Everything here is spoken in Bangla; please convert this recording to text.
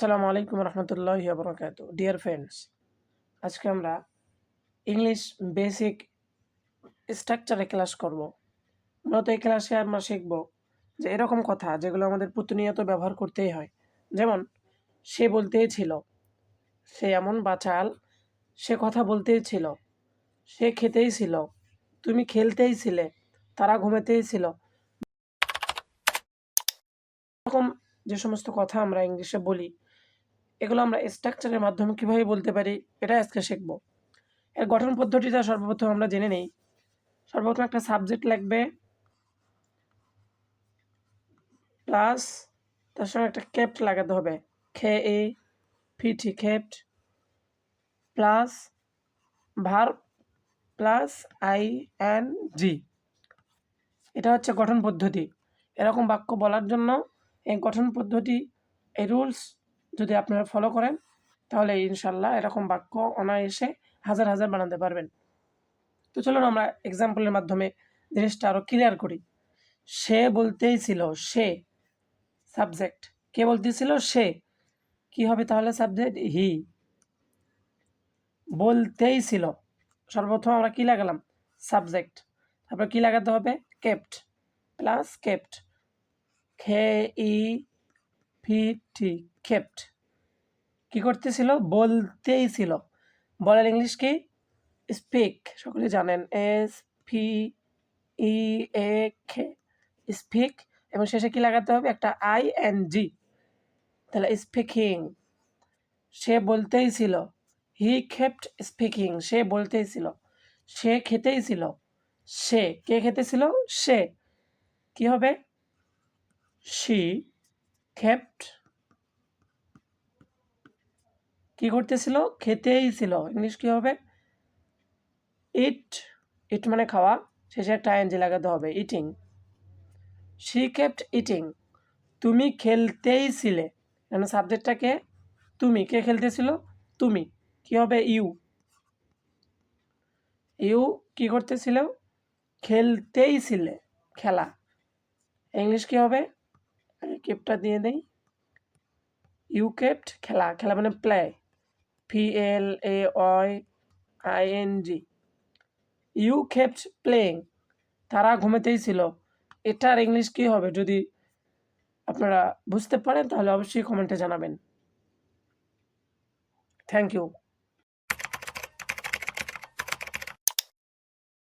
আসসালামু আলাইকুম রহমতুল্লাহ বরকাত। ডিয়ার ফ্রেন্ডস আজকে আমরা ইংলিশ বেসিক স্ট্রাকচারে ক্লাস করব। মূলত এই ক্লাসে আমরা শিখব যে এরকম কথা যেগুলো আমাদের প্রতিনিয়ত ব্যবহার করতেই হয়। যেমন, সে বলতেই ছিল, সে এমন বাচাল, সে কথা বলতেই ছিল, সে খেতেই ছিল, তুমি খেলতেই ছিলে, তারা ঘুমাতেই ছিল। এরকম যে সমস্ত কথা আমরা ইংলিশে বলি এগুলো আমরা স্ট্রাকচারের মাধ্যমে কীভাবে বলতে পারি? এটা আজকে শিখব। এর গঠন পদ্ধতিটা সর্বপ্রথম আমরা জেনে নেই। সর্বপ্রথম একটা সাবজেক্ট লাগবে। প্লাস তার সঙ্গে একটা কেপ্ট লাগাতে হবে। খে এ ফিটি কেপ্ট প্লাস ভার প্লাস আই এন জি এটা হচ্ছে গঠন পদ্ধতি। এরকম বাক্য বলার জন্য এই গঠন পদ্ধতি, এই রুলস যদি আপনারা ফলো করেন, তাহলে ইনশাল্লাহ এরকম বাক্য অনায়াসে হাজার হাজার বানাতে পারবেন। তো চলুন আমরা এক্সাম্পলের মাধ্যমে জিনিসটা আরও ক্লিয়ার করি। সে বলতেই ছিল সে সাবজেক্ট কে বলতেছিল সে। কি হবে তাহলে সাবজেক্ট হি বলতেই ছিল। সর্বপ্রথম আমরা কি লাগালাম? সাবজেক্ট তারপর কি লাগাতে হবে? কেপ্ট প্লাস কেপ্ট খে ই ফি টি কেপ্ট কি করতেছিল? বলতেই ছিল। বলার ইংলিশ কি? স্পিক সকলে জানেন। এস পি ই এ খে স্পিক এবং শেষে কি লাগাতে হবে? একটা আই এন জি তাহলে স্পিকিং সে বলতেই ছিল। হি খেপ্ট স্পিকিং সে বলতেই ছিল। সে খেতেই ছিল। সে। কে খেতেছিল সে। কি হবে? শি খেপ্ট কি করতেছিল? খেতেই ছিল। ইংলিশ কি হবে? ইট ইট মানে খাওয়া। শেষে একটা আইএনজি লাগাতে হবে। ইটিং শি কেপ্ট ইটিং তুমি খেলতেই ছিলে। কেন সাবজেক্টটাকে তুমি। কে খেলতেছিল? তুমি। কি হবে? ইউ ইউ কি করতেছিল? খেলতেই ছিলে। খেলা। ইংলিশ কি হবে? কেপটা দিয়ে দেই। ইউ কেপ্ট খেলা। খেলা মানে play P A Y I N G you kept playing তারা ঘুমাতেই ছিল। এটার ইংলিশ কী হবে যদি আপনারা বুঝতে পারেন তাহলে অবশ্যই কমেন্টে জানাবেন। Thank you